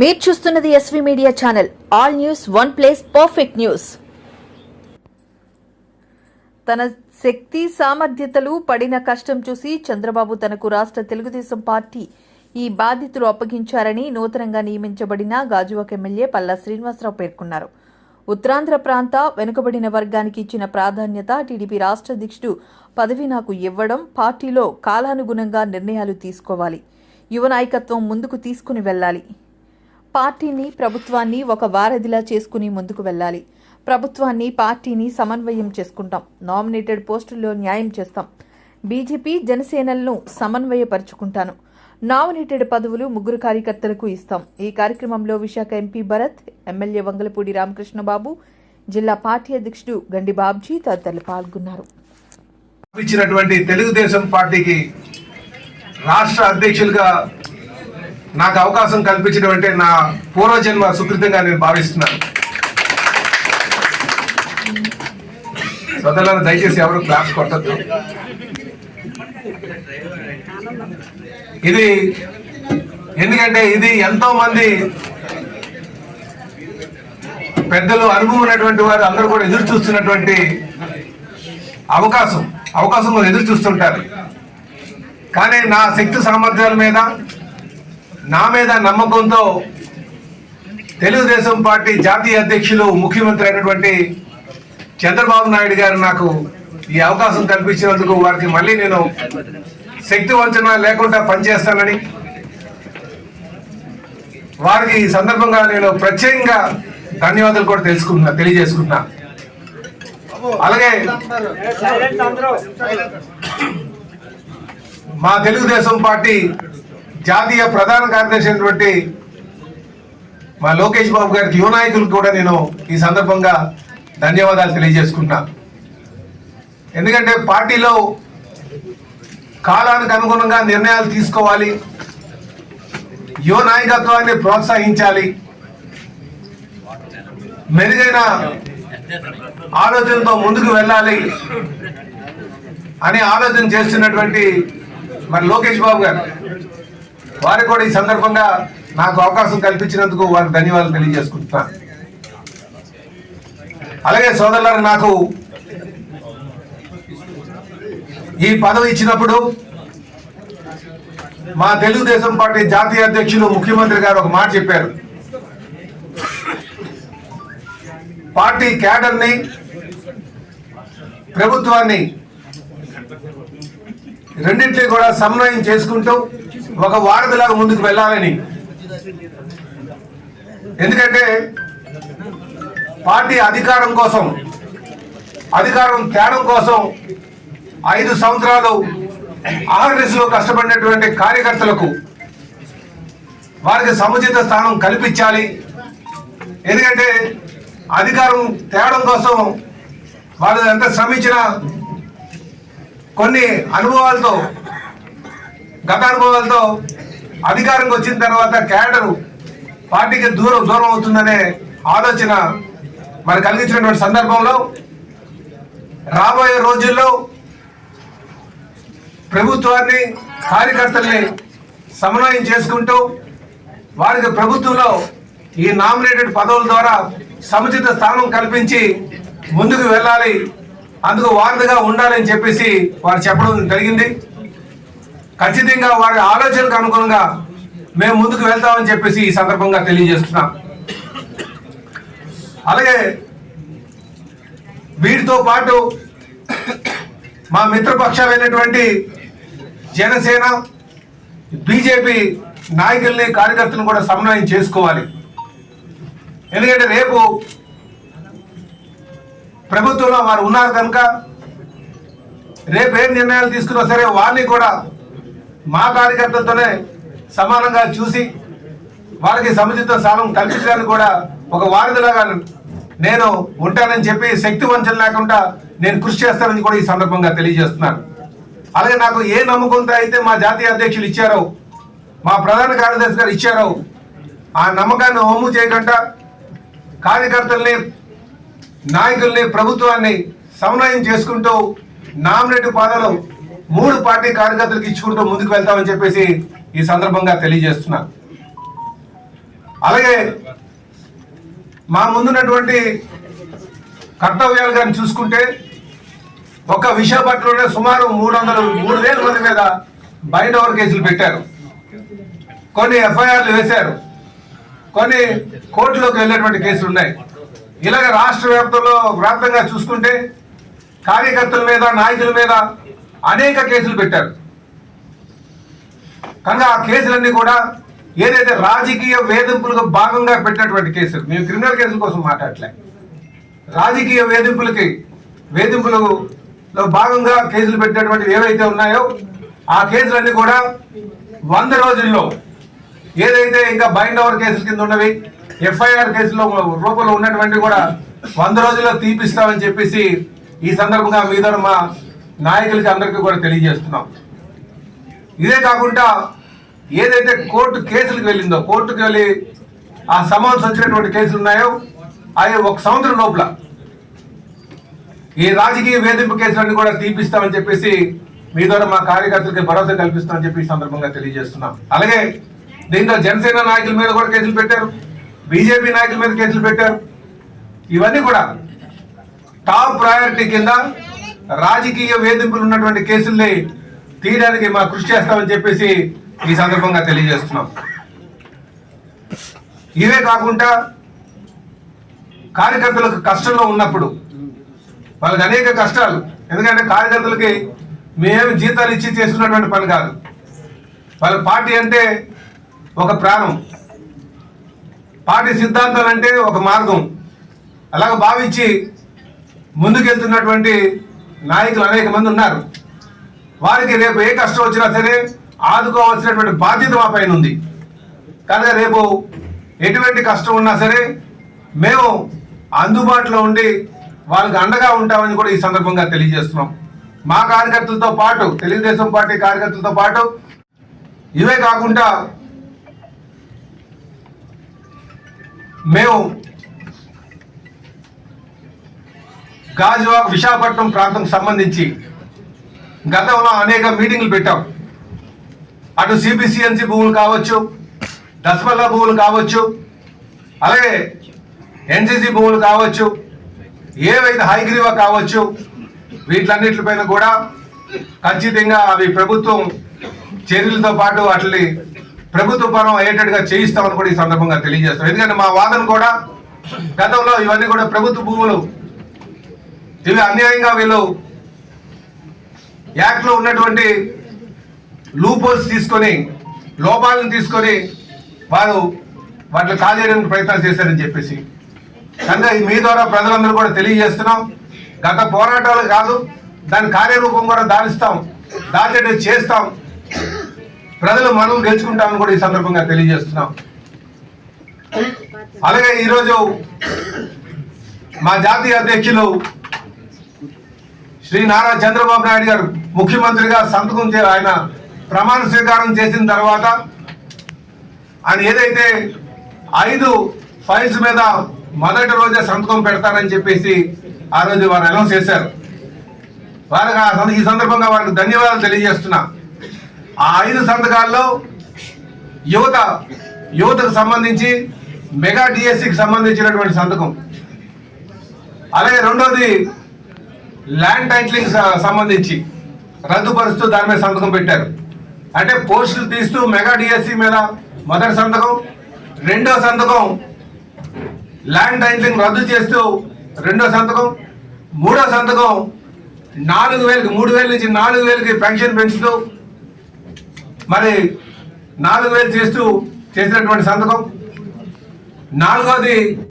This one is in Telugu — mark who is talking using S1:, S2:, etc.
S1: మీరు చూస్తున్నది SV media channel all news one place perfect news తన శక్తి సామర్థ్యతలు పడిన కష్టం చూసి చంద్రబాబు తనకు రాష్ట్ర తెలుగుదేశం పార్టీ ఈ బాధ్యతలు అప్పగించారని నూతనంగా నియమించబడిన గాజువాక ఎమ్మెల్యే పల్లా శ్రీనివాసరావు పేర్కొన్నారు. ఉత్తరాంధ్ర ప్రాంత వెనుకబడిన వర్గానికి ఇచ్చిన ప్రాధాన్యత టీడీపీ రాష్ట్ర అధ్యక్షుడు పదవి నాకు ఇవ్వడం పార్టీలో కాలానుగుణంగా నిర్ణయాలు తీసుకోవాలి. యువ నాయకత్వం ముందుకు తీసుకుని వెళ్ళాలి. పార్టీని ప్రభుత్వాన్ని ఒక వారధిలా చేసుకుని ముందుకు వెళ్ళాలి. ప్రభుత్వాన్ని పార్టీని సమన్వయం చేసుకుంటాం. నామినేటెడ్ పోస్టుల్లో న్యాయం చేస్తాం. బీజేపీ జనసేనలను సమన్వయపరుచుకుంటాను. నామినేటెడ్ పదవులు ముగ్గురు కార్యకర్తలకు ఇస్తాం. ఈ కార్యక్రమంలో విశాఖ ఎంపీ భరత్ ఎమ్మెల్యే వంగలపూడి రామకృష్ణబాబు జిల్లా పార్టీ అధ్యక్షుడు గండి బాబ్జీ తదితరులు పాల్గొన్నారు.
S2: ఇచ్చినటువంటి తెలుగుదేశం పార్టీకి రాష్ట్ర అధ్యక్షులుగా నాకు అవకాశం కల్పించడం అంటే నా పూర్వజన్మ సుకృతంగా నేను భావిస్తున్నాను. సోదరులను దయచేసి ఎవరు క్లాప్స్ కొట్టద్దు. ఇది ఎందుకంటే ఇది ఎంతో మంది పెద్దలు అనుభవం ఉన్నటువంటి వారు అందరూ కూడా ఎదురు చూస్తున్నటువంటి అవకాశం. అవకాశం ఎదురు చూస్తుంటారు. కానీ నా శక్తి సామర్థ్యాల మీద నా మీద నమ్మకంతో తెలుగుదేశం పార్టీ జాతీయ అధ్యక్షులు ముఖ్యమంత్రి అయినటువంటి చంద్రబాబు నాయుడు గారు నాకు ఈ అవకాశం కల్పించినందుకు వారికి మళ్ళీ నేను శక్తి వంచన లేకుండా పనిచేస్తానని వారికి ఈ సందర్భంగా నేను ప్రత్యేకంగా ధన్యవాదాలు కూడా తెలుసుకుంటున్నా తెలియజేసుకుంటున్నా. అలాగే మా తెలుగుదేశం పార్టీ జాతీయ ప్రధాన కార్యదర్శి అయినటువంటి మా లోకేష్ బాబు గారికి యువ నాయకులకు కూడా నేను ఈ సందర్భంగా ధన్యవాదాలు తెలియజేసుకుంటున్నా ఎందుకంటే పార్టీలో కాలానికి అనుగుణంగా నిర్ణయాలు తీసుకోవాలి యువ నాయకత్వాన్ని ప్రోత్సహించాలి మెరుగైన ఆలోచనతో ముందుకు వెళ్ళాలి అని ఆలోచన చేస్తున్నటువంటి మరి లోకేష్ బాబు గారు. వారికి కూడా ఈ సందర్భంగా నాకు అవకాశం కల్పించినందుకు వారికి ధన్యవాదాలు తెలియజేసుకుంటున్నాను అలాగే సోదరులారు నాకు ఈ పదవి ఇచ్చినప్పుడు మా తెలుగుదేశం పార్టీ జాతీయ అధ్యక్షులు ముఖ్యమంత్రి గారు ఒక మాట చెప్పారు. పార్టీ క్యాడర్ని ప్రభుత్వాన్ని రెండింటినీ కూడా సమన్వయం చేసుకుంటూ ఒక వారధిలాగా ముందుకు వెళ్ళాలని. ఎందుకంటే పార్టీ అధికారం కోసం అధికారం తేడం కోసం ఐదు సంవత్సరాలు ఆర్ఎస్లో కష్టపడినటువంటి కార్యకర్తలకు వారికి సముచిత స్థానం కల్పించాలి. ఎందుకంటే అధికారం తేవడం కోసం వాళ్ళు ఎంత శ్రమించినా కొన్ని అనుభవాలతో గత అనుభవాలతో అధికారంకి వచ్చిన తర్వాత క్యాడర్ పార్టీకి దూరం దూరం అవుతుందనే ఆలోచన మరి కలిగించినటువంటి సందర్భంలో రాబోయే రోజుల్లో ప్రభుత్వాన్ని కార్యకర్తల్ని సమన్వయం చేసుకుంటూ వారికి ప్రభుత్వంలో ఈ నామినేటెడ్ పదవుల ద్వారా సముచిత స్థానం కల్పించి ముందుకు వెళ్ళాలి అందుకు వారధిగా ఉండాలని చెప్పేసి వారు చెప్పడం జరిగింది. ఖచ్చితంగా వారి ఆలోచనకు అనుగుణంగా మేము ముందుకు వెళ్తామని చెప్పేసి ఈ సందర్భంగా తెలియజేస్తున్నాం. అలాగే వీటితో పాటు మా మిత్రపక్షమైనటువంటి జనసేన బీజేపీ నాయకుల్ని కార్యకర్తలను కూడా సమన్వయం చేసుకోవాలి. ఎందుకంటే రేపు ప్రభుత్వంలో వారు ఉన్నారు కనుక రేపు ఏం నిర్ణయాలు తీసుకున్నా సరే వారిని కూడా మా కార్యకర్తలతోనే సమానంగా చూసి వారికి సముచిత స్థానం కల్పించడానికి కూడా ఒక వారధిలాగా నేను ఉంటానని చెప్పి శక్తి వంచన లేకుండా నేను కృషి చేస్తానని కూడా ఈ సందర్భంగా తెలియజేస్తున్నాను. అలాగే నాకు ఏ నమ్మకంతో అయితే మా జాతీయ అధ్యక్షులు ఇచ్చారో మా ప్రధాన కార్యదర్శి గారు ఇచ్చారో ఆ నమ్మకాన్ని హోము చేయకుండా కార్యకర్తల్ని నాయకుల్ని ప్రభుత్వాన్ని సమన్వయం చేసుకుంటూ నామినేట్ పదవులు మూడు పార్టీ కార్యకర్తలకు ఇచ్చుకుంటూ ముందుకు వెళ్తామని చెప్పేసి ఈ సందర్భంగా తెలియజేస్తున్నా. అలాగే మా ముందున్నటువంటి కర్తవ్యాలు కానీ చూసుకుంటే ఒక్క విశాఖపట్నంలోనే సుమారు మూడు వందలు మూడు వేల మంది మీద బయట ఓవర్ కేసులు పెట్టారు? కొన్ని ఎఫ్ఐఆర్లు వేశారు. కొన్ని కోర్టులోకి వెళ్ళేటువంటి కేసులు ఉన్నాయి. ఇలాగ రాష్ట్ర వ్యాప్తంలో వ్యాప్తంగా చూసుకుంటే కార్యకర్తల మీద నాయకుల మీద అనేక కేసులు పెట్టారు. కనుక ఆ కేసులన్నీ కూడా ఏదైతే రాజకీయ వేధింపులకు భాగంగా పెట్టినటువంటి కేసులు మేము క్రిమినల్ కేసుల కోసం మాట్లాడలే రాజకీయ వేధింపులకి వేధింపులలో భాగంగా కేసులు పెట్టినటువంటి ఏవైతే ఉన్నాయో ఆ కేసులన్నీ కూడా వంద రోజుల్లో ఏదైతే ఇంకా బైండ్ ఓవర్ కేసుల కింద ఉన్నవి ఎఫ్ఐఆర్ కేసులో రూపంలో ఉన్నటువంటి కూడా వంద రోజుల్లో తీపిస్తామని చెప్పేసి ఈ సందర్భంగా మీద మా నాయకులకి అందరికీ కూడా తెలియజేస్తున్నాం. ఇదే కాకుండా ఏదైతే కోర్టు కేసులకు వెళ్ళిందో కోర్టుకు వెళ్ళి ఆ సమన్స్ వచ్చినటువంటి కేసులు ఉన్నాయో అవి ఒక సంవత్సరం లోపల. ఈ రాజకీయ వేధింపు కేసులన్నీ కూడా తీపిస్తామని చెప్పేసి మీ ద్వారా మా కార్యకర్తలకి భరోసా కల్పిస్తామని చెప్పి సందర్భంగా తెలియజేస్తున్నాం. అలాగే దీంతో జనసేన నాయకుల మీద కూడా కేసులు పెట్టారు బీజేపీ నాయకుల మీద కేసులు పెట్టారు. ఇవన్నీ కూడా టాప్ ప్రయారిటీ కింద రాజకీయ వేధింపులు ఉన్నటువంటి కేసుల్ని తీయడానికి మా కృషి చేస్తామని చెప్పేసి ఈ సందర్భంగా తెలియజేస్తున్నాం. ఇవే కాకుండా కార్యకర్తలకు కష్టంలో ఉన్నప్పుడు వాళ్ళకి అనేక కష్టాలు. ఎందుకంటే కార్యకర్తలకి మేము జీతాలు ఇచ్చి చేస్తున్నటువంటి పని కాదు. వాళ్ళ పార్టీ అంటే ఒక ప్రాణం. పార్టీ సిద్ధాంతాలు అంటే ఒక మార్గం. అలాగ భావించి ముందుకెళ్తున్నటువంటి నాయకులు అనేక మంది ఉన్నారు. వారికి రేపు ఏ కష్టం వచ్చినా సరే ఆదుకోవాల్సినటువంటి బాధ్యత మా పైన ఉంది. కనుక రేపు ఎటువంటి కష్టం ఉన్నా సరే మేము అందుబాటులో ఉండి వాళ్ళకి అండగా ఉంటామని కూడా ఈ సందర్భంగా తెలియజేస్తున్నాం. మా కార్యకర్తలతో పాటు తెలుగుదేశం పార్టీ కార్యకర్తలతో పాటు ఇవే కాకుండా మేము గాజువాక్ విశాఖపట్నం ప్రాంతం సంబంధించి గతంలో అనేక మీటింగ్లు పెట్టాం. అటు సిబిసిఎన్సి భూములు కావచ్చు దశమల్ల భూములు కావచ్చు అలాగే ఎన్సిసి భూములు కావచ్చు ఏవైతే హైగ్రీవా కావచ్చు వీటిలన్నిటిపైన కూడా ఖచ్చితంగా అవి ప్రభుత్వం చర్యలతో పాటు వాటిని ప్రభుత్వ పరం అయ్యేటట్టుగా చేయిస్తామని కూడా ఈ సందర్భంగా తెలియజేస్తాం. ఎందుకంటే మా వాదన కూడా గతంలో ఇవన్నీ కూడా ప్రభుత్వ భూములు ఇవి అన్యాయంగా వీళ్ళు యాక్ట్లో ఉన్నటువంటి లూపోల్స్ తీసుకొని లోపాలను తీసుకొని వారు వాటిని కాజేయడానికి ప్రయత్నాలు చేశారని చెప్పేసి. కనుక మీ ద్వారా ప్రజలందరూ కూడా తెలియజేస్తున్నాం. గత పోరాటాలు కాదు దాని కార్యరూపం కూడా దానిస్తాం దాచేటి చేస్తాం. ప్రజలు మనం గెలుచుకుంటామని కూడా ఈ సందర్భంగా తెలియజేస్తున్నాం. అలాగే ఈరోజు మా జాతీయ అధ్యక్షులు శ్రీ నారా చంద్రబాబు నాయుడు గారు ముఖ్యమంత్రిగా సంతకం చే ఆయన ప్రమాణ స్వీకారం చేసిన తర్వాత ఆయన ఏదైతే ఐదు ఫైల్స్ మీద మొదటి రోజే సంతకం పెడతారని చెప్పేసి ఆ రోజు వారు అనౌన్స్ చేశారు. వారికి ఈ సందర్భంగా వారికి ధన్యవాదాలు తెలియజేస్తున్నా. ఆ ఐదు సంతకాల్లో యువత యువతకు సంబంధించి మెగా డిఎస్సికి సంబంధించినటువంటి సంతకం. అలాగే రెండోది ల్యాండ్ టైటిలింగ్ సంబంధించి రద్దుపరుస్తూ దాని మీద సంతకం పెట్టారు. అంటే పోస్టులు తీస్తూ మెగా డిఎస్సి మీద మొదటి సంతకం రెండో సంతకం ల్యాండ్ టైటిలింగ్ రద్దు చేస్తూ రెండో సంతకం మూడో సంతకం నాలుగు వేలకి మూడు వేల నుంచి నాలుగు వేలకి పెన్షన్ పెంచుతూ మరి నాలుగు వేలు చేస్తూ చేసినటువంటి సంతకం. నాలుగోది